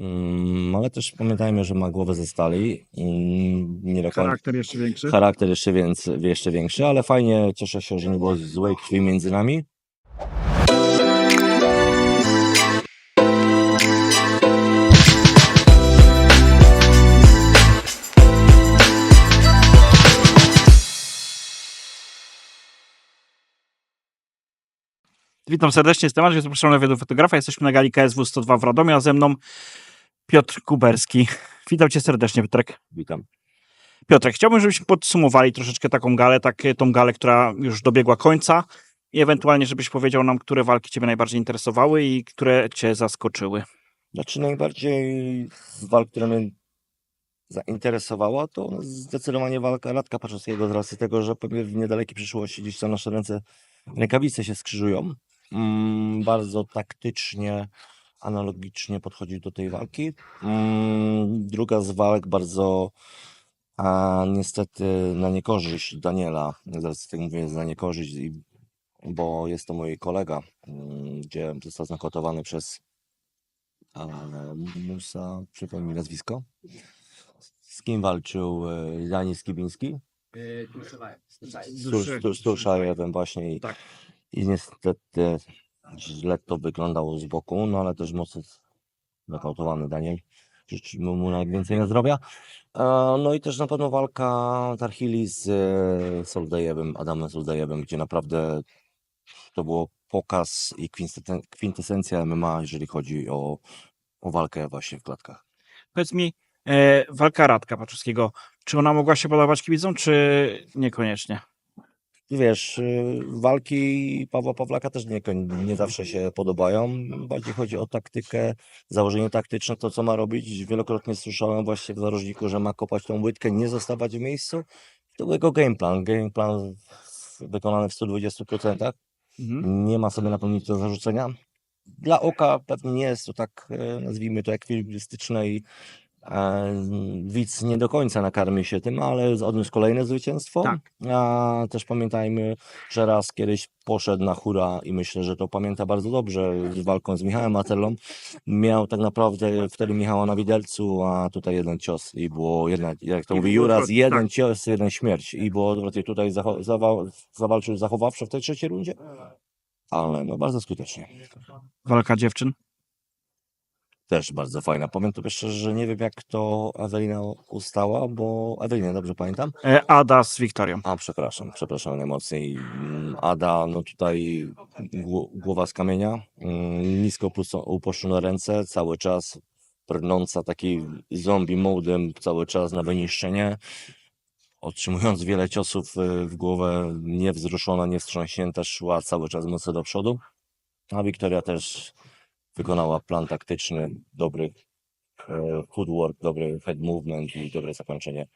Mm, ale też pamiętajmy, że ma głowę ze stali. Nie do końca. Charakter jeszcze większy. Charakter jeszcze, więcej, jeszcze większy, ale fajnie, cieszę się, że nie było złej krwi między nami. Witam serdecznie, jestem Andrzej, zapraszam na wywiadu fotografa. Jesteśmy na gali KSW 102 w Radomiu, a ze mną Piotr Kuberski. Witam cię serdecznie, Piotrek. Witam. Piotrek, chciałbym, żebyśmy podsumowali troszeczkę taką galę, tak, tą galę, która już dobiegła końca i ewentualnie, żebyś powiedział nam, które walki ciebie najbardziej interesowały i które cię zaskoczyły. Znaczy najbardziej z walk, która mnie zainteresowała, to zdecydowanie walka Radka Paczowskiego z racji tego, że pewnie w niedalekiej przyszłości gdzieś tam nasze ręce, rękawice się skrzyżują. Mm, bardzo taktycznie, analogicznie podchodził do tej walki. Mm, druga z walk bardzo a niestety na niekorzyść Daniela, z racji tego mówię, na niekorzyść, i- bo jest to mój kolega, mm, gdzie został znokotowany przez Musa, przypomnij mi nazwisko. Z kim walczył e, Daniel Skibiński? Z Tu- z Tuszajewem właśnie i, Tak. i niestety źle to wyglądało z boku, no ale też mocno nokautowany Daniel. Życzymy mu najwięcej na zdrowia. E, No i też na pewno walka Tarhili z e, Soldejewem, Adamem Soldejewem, gdzie naprawdę to było pokaz i kwintesencja- MMA, jeżeli chodzi o, o walkę właśnie w klatkach. Powiedz mi, e, walka Radka Paczowskiego, czy ona mogła się podobać kibicom, czy niekoniecznie? Wiesz, y, walki Pawła Pawlaka też nie, nie zawsze się podobają. Bardziej chodzi o taktykę, założenie taktyczne, to co ma robić. Wielokrotnie słyszałem właśnie w narożniku, że ma kopać tą łydkę, nie zostawać w miejscu. To był jego game plan. Game plan wykonany w 120%. Mhm. Nie ma sobie na pewno nic do zarzucenia. Dla oka pewnie nie jest to tak, e, nazwijmy to, ekwilibrystyczne i widz nie do końca nakarmi się tym, ale odniósł kolejne zwycięstwo. Tak. A też pamiętajmy, że raz kiedyś poszedł na hura i myślę, że to pamięta bardzo dobrze z walką z Michałem Matellą. Miał tak naprawdę wtedy Michała na widelcu, a tutaj jeden cios i było jedna, jak to I mówi Juras, odwrotnie, jeden tak. cios, jeden śmierć. I było odwrotnie tutaj zacho- zawa- zawalczył zachowawczo w tej trzeciej rundzie, ale no bardzo skutecznie. Walka dziewczyn? Też bardzo fajna. Powiem to szczerze, że nie wiem jak to Ewelina ustała, bo Ewelina, dobrze pamiętam? E, Ada z Wiktorią. A, przepraszam, przepraszam najmocniej. Mm, Ada, no tutaj gło- głowa z kamienia, mm, nisko upusto- upuszczone ręce, cały czas brnąca taki zombie modem, cały czas na wyniszczenie, otrzymując wiele ciosów y, w głowę, niewzruszona, niewstrząśnięta, szła cały czas mocno do przodu. A Wiktoria też wykonała plan taktyczny, dobry e, footwork, dobry head movement i dobre zakończenie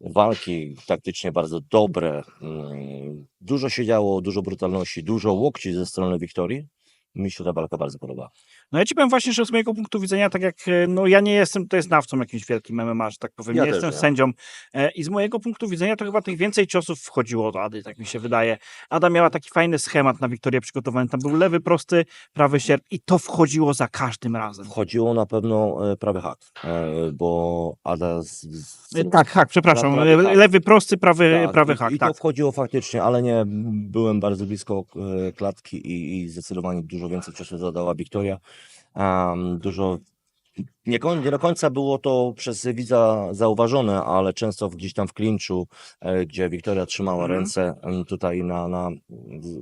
walki taktycznie bardzo dobre. Mm, Dużo się działo, dużo brutalności, dużo łokci ze strony Wiktorii. Mi się ta walka bardzo podoba. No ja ci powiem właśnie, że z mojego punktu widzenia, tak jak, e, no ja nie jestem tutaj znawcą jakimś wielkim MMA, że tak powiem, Ja nie też jestem nie. sędzią e, i z mojego punktu widzenia to chyba tych więcej ciosów wchodziło od Ady, tak mi się wydaje. Ada miała taki fajny schemat na Wiktorię przygotowany, tam był lewy, prosty, prawy sierp i to wchodziło za każdym razem. Wchodziło na pewno e, prawy hak, e, bo Ada z, z, E, Tak, hak, przepraszam, Prawy e, hak. lewy, prosty, prawy, Tak, prawy i, hak, I tak. to wchodziło faktycznie, ale nie, byłem bardzo blisko e, klatki i, i zdecydowanie dużo więcej czasu zadała Wiktoria. Um, dużo, nie, nie do końca było to przez widza zauważone, ale często gdzieś tam w klinczu, e, gdzie Wiktoria trzymała Mhm. ręce tutaj na, na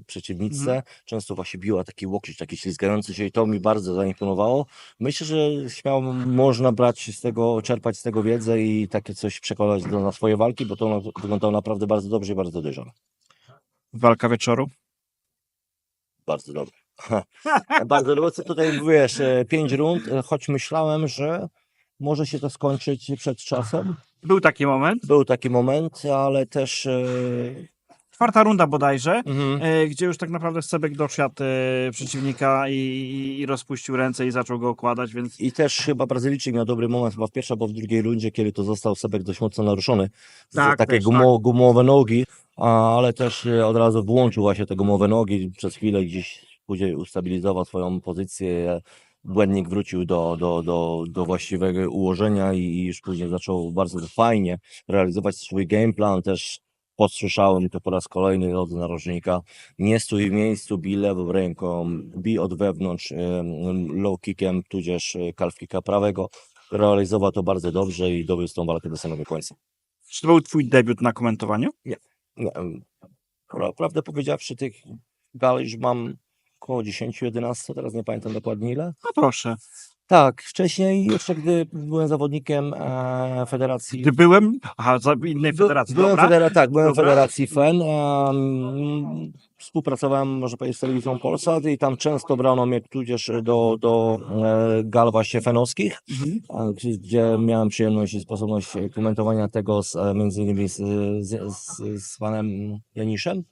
przeciwniczce, Mhm. często właśnie biła taki łokieć, taki ślizgający się i to mi bardzo zaimponowało. Myślę, że śmiało można brać z tego, czerpać z tego wiedzę i takie coś przekładać do, na swoje walki, bo to wyglądało naprawdę bardzo dobrze i bardzo dojrzale. Walka wieczoru. Bardzo dobrze. bardzo dobrze. Tutaj wiesz, e, pięć rund, e, choć myślałem, że może się to skończyć przed czasem. Był taki moment. Był taki moment, ale też. e, Czwarta runda bodajże. mhm. gdzie już tak naprawdę Sebek dosiadł przeciwnika i, i, rozpuścił ręce i zaczął go okładać, więc I też chyba Brazylijczyk miał dobry moment, chyba w pierwszej albo w drugiej rundzie, kiedy to został Sebek dość mocno naruszony. Tak, takie też, gumo, gumowe nogi, ale też od razu włączył właśnie te gumowe nogi. Przez chwilę gdzieś później ustabilizował swoją pozycję. Błędnik wrócił do, do, do, do właściwego ułożenia i już później zaczął bardzo fajnie realizować swój game plan. Też posłyszałem to po raz kolejny od narożnika. Nie stój w miejscu, bij lewą ręką, bij od wewnątrz low kickiem, tudzież e, calf kicka prawego. Realizował to bardzo dobrze i dowiózł tą walkę do samego końca. Czy to był twój debiut na komentowaniu? Nie, pra- Prawdę powiedziawszy, tych gal już mam około 10-11, teraz nie pamiętam dokładnie ile. No proszę. Tak, wcześniej jeszcze gdy byłem zawodnikiem e, Federacji. Gdy byłem, aha, za innej federacji, byłem dobra. federa- tak, byłem w Dobra. Federacji FEN. em, współpracowałem, może powiedzieć, z telewizją Polsat i tam często brano mnie tudzież do, do e, gal właśnie fenowskich. Mhm. a, gdzie- gdzie miałem przyjemność i sposobność komentowania tego z, e, między innymi z, z, z, z panem Janiszem.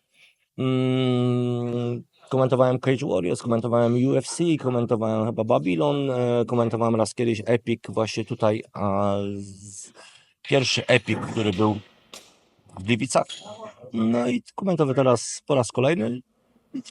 Mm, komentowałem Cage Warriors, komentowałem UFC, komentowałem chyba Babylon, e, komentowałem raz kiedyś Epic właśnie tutaj, a pierwszy Epic, który był w Gliwicach. No i komentuję teraz po raz kolejny.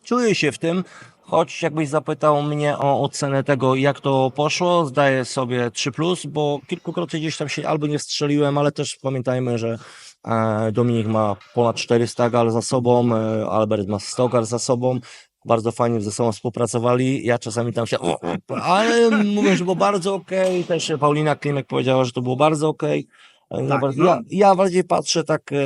Czuję się w tym, choć jakbyś zapytał mnie o ocenę tego, jak to poszło, zdaję sobie 3+, plus, bo kilkukrotnie gdzieś tam się albo nie strzeliłem, ale też pamiętajmy, że e, Dominik ma ponad 400 gal za sobą, e, Albert ma 100 gal za sobą, bardzo fajnie ze sobą współpracowali, ja czasami tam się, o, o, ale mówię, że było bardzo okej, też Paulina Klimek powiedziała, że to było bardzo okej. E, ja, Tak, bardziej- no. ja, ja bardziej patrzę tak e,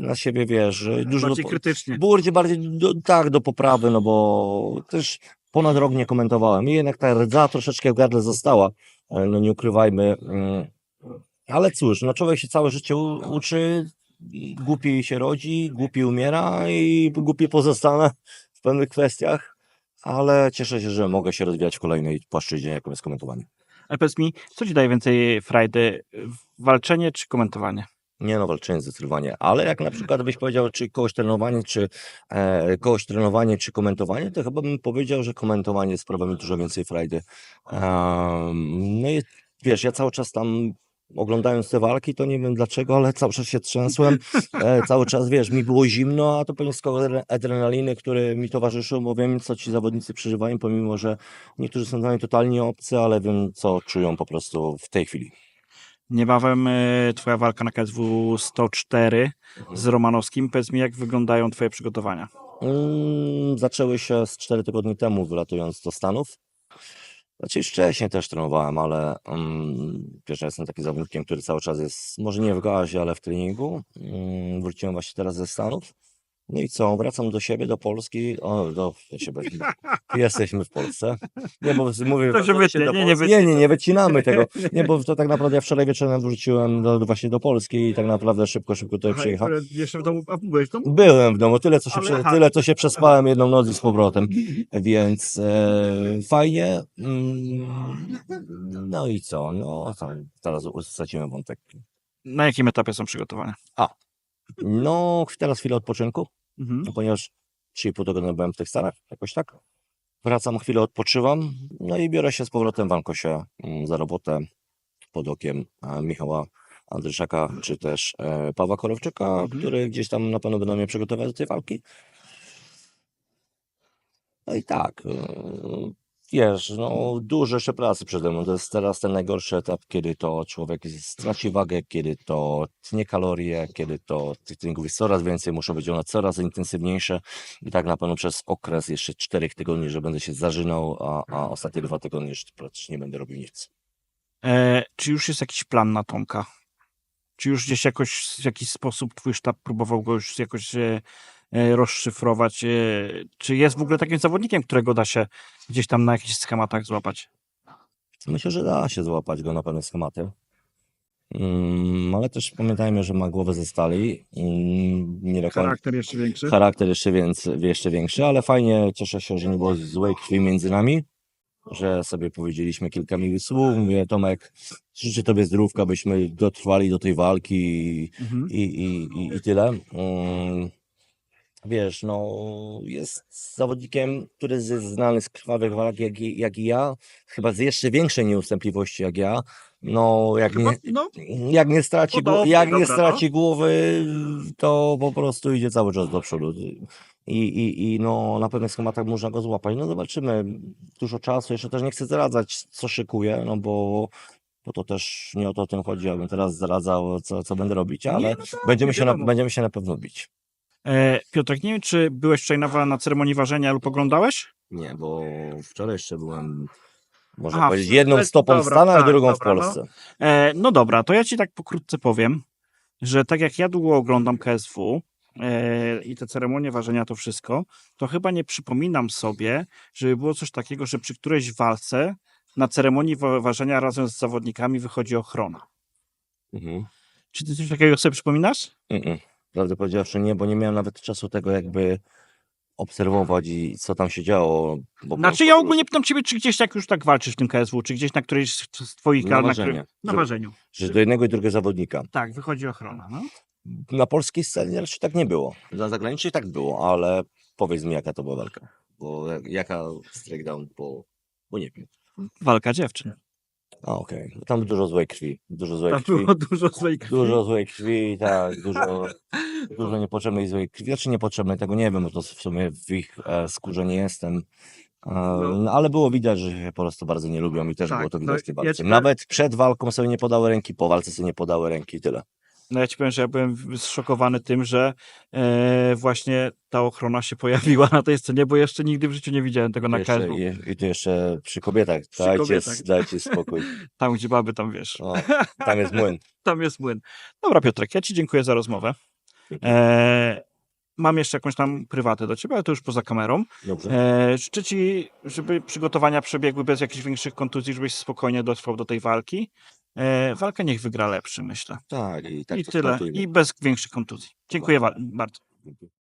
na siebie, wiesz, dużo Bardziej do, krytycznie. bardziej, bardziej do, tak, do poprawy, no bo też ponad rok nie komentowałem i jednak ta rdza troszeczkę w gardle została, e, no nie ukrywajmy. mm. Ale cóż, no człowiek się całe życie uczy, głupi się rodzi, głupi umiera i głupi pozostanę w pewnych kwestiach, ale cieszę się, że mogę się rozwijać w kolejnej płaszczyźnie, jaką jest komentowanie. Ale powiedz mi, co ci daje więcej frajdy? Walczenie czy komentowanie? Nie no, walczenie zdecydowanie, ale jak na przykład byś powiedział, czy kogoś trenowanie, czy e, kogoś trenowanie, czy komentowanie, to chyba bym powiedział, że komentowanie sprawia mi dużo więcej frajdy. Em, no i wiesz, ja cały czas tam oglądając te walki, to nie wiem dlaczego, ale cały czas się trzęsłem, e, cały czas, wiesz, mi było zimno, a to pewnie skok adre- adrenaliny, który mi towarzyszył, bo wiem, co ci zawodnicy przeżywają, pomimo, że niektórzy są dla mnie totalnie obcy, ale wiem, co czują po prostu w tej chwili. Niebawem e, twoja walka na KSW 104 z Romanowskim. Powiedz mi, jak wyglądają twoje przygotowania? Mm, zaczęły się z 4 tygodni temu, wylatując do Stanów. Znaczy wcześniej też trenowałem, ale um, wiesz, jestem takim zawodnikiem, który cały czas jest, może nie w gazie, ale w treningu. Mm, wróciłem właśnie teraz ze Stanów. No i co, wracam do siebie, do Polski. O, do bez... Jesteśmy w Polsce. Nie, bo mówię, To się wytnie, nie, nie nie, nie, nie wycinamy tego. Nie, bo to tak naprawdę ja wczoraj wieczorem wróciłem do, właśnie do Polski i tak naprawdę szybko, szybko tutaj przyjechałem. Jeszcze w domu, a byłeś w domu? Byłem w domu, tyle co się, Ale tyle, co się przespałem jedną noc i z powrotem, więc e, fajnie. Mm, no i co? No tam, teraz stracimy wątek. Na jakim etapie są przygotowania? No teraz chwilę odpoczynku, Mhm. ponieważ 3,5 tygodnia byłem w tych Stanach, jakoś tak. Wracam, chwilę odpoczywam, no i biorę się z powrotem w Ankosie mm, za robotę pod okiem e, Michała Andryszaka, czy też e, Pawła Korowczyka, Mhm. który gdzieś tam na pewno będą mnie przygotować do tej walki. No i tak, e, wiesz, no dużo jeszcze pracy przede mną. To jest teraz ten najgorszy etap, kiedy to człowiek straci wagę, kiedy to tnie kalorie, kiedy to tych treningów jest coraz więcej, muszą być one coraz intensywniejsze i tak na pewno przez okres jeszcze czterech tygodni, że będę się zażynał, a, a ostatnie dwa tygodnie już praktycznie nie będę robił nic. E, czy już jest jakiś plan na Tomka? Czy już gdzieś jakoś w jakiś sposób twój sztab próbował go już jakoś e, rozszyfrować? E, czy jest w ogóle takim zawodnikiem, którego da się gdzieś tam na jakichś schematach złapać? Myślę, że da się złapać go na pewne schematy. Mm, ale też pamiętajmy, że ma głowę ze stali. Mm, nie do końca jeszcze większy. charakter jeszcze, więcej, jeszcze większy, ale fajnie, cieszę się, że nie było złej krwi między nami, że sobie powiedzieliśmy kilka miłych słów. Mówię, Tomek, życzę Tobie zdrówka, byśmy dotrwali do tej walki i, Mhm. i, i, i, i tyle. Mm, wiesz, no jest zawodnikiem, który jest znany z krwawych walk jak, i- jak i ja, chyba z jeszcze większej nieustępliwości jak ja. No, jak Chyba, nie, no, jak nie straci, Podobnie, jak nie dobra, straci głowy, to po prostu idzie cały czas do przodu. I, i, i no, na pewnych schematach można go złapać. No zobaczymy. Dużo czasu. Jeszcze też nie chcę zdradzać, co szykuję, no bo, bo to też nie o to tym chodzi, abym teraz zdradzał, co, co będę robić, ale no tak, będziemy, nie się na, będziemy się na pewno bić. E, Piotrek, nie wiem, czy byłeś wczoraj na, na ceremonii ważenia lub oglądałeś? Nie, bo wczoraj jeszcze byłem, można Aha, powiedzieć, jedną dobra, stopą w Stanach, tak, drugą dobra, w no. Polsce. E, no dobra, to ja ci tak pokrótce powiem, że tak jak ja długo oglądam KSW e, i te ceremonie ważenia, to wszystko, to chyba nie przypominam sobie, żeby było coś takiego, że przy którejś walce na ceremonii wa- ważenia razem z zawodnikami wychodzi ochrona. Mhm. Czy ty coś takiego sobie przypominasz? Mm-mm. Prawdę powiedziawszy nie, bo nie miałem nawet czasu tego jakby obserwować i co tam się działo. Bo Znaczy ja ogólnie pytam ciebie, czy gdzieś jak już tak walczysz w tym KSW, czy gdzieś na którejś z twoich Na na, ważeniu. na Że- ważeniu. Że do jednego i drugiego zawodnika. Tak, wychodzi ochrona. No. Na polskiej scenie raczej tak nie było. Na zagranicznej tak było, ale powiedz mi jaka to była walka. Bo jak- jaka strike down, bo, bo nie wiem. Walka dziewczyn. A okej, Tam dużo złej krwi. Dużo złej Tam krwi. było dużo złej krwi. Dużo złej krwi, tak, dużo, dużo niepotrzebnej złej krwi. Znaczy niepotrzebnej, tego nie wiem, bo to w sumie w ich e, skórze nie jestem. E, no, ale było widać, że się po prostu bardzo nie lubią i też Tak, było to no, widać tej ja walce. ci powiem- Nawet przed walką sobie nie podały ręki, po walce sobie nie podały ręki i tyle. No ja ci powiem, że ja byłem zszokowany tym, że e, właśnie ta ochrona się pojawiła na tej scenie, bo jeszcze nigdy w życiu nie widziałem tego na KSW. I to jeszcze przy kobietach. Przy dajcie, kobietach. dajcie spokój. Tam, gdzie baby, tam wiesz. O, tam jest młyn. Tam jest młyn. Dobra, Piotrek, ja ci dziękuję za rozmowę. E, mam jeszcze jakąś tam prywatę do ciebie, ale to już poza kamerą. Dobrze. E, życzę ci, żeby przygotowania przebiegły bez jakichś większych kontuzji, żebyś spokojnie dotrwał do tej walki. E, walkę niech wygra lepszy, myślę. Tak, i tak I to tyle. startujmy. I bez większych kontuzji. Dziękuję wa- bardzo.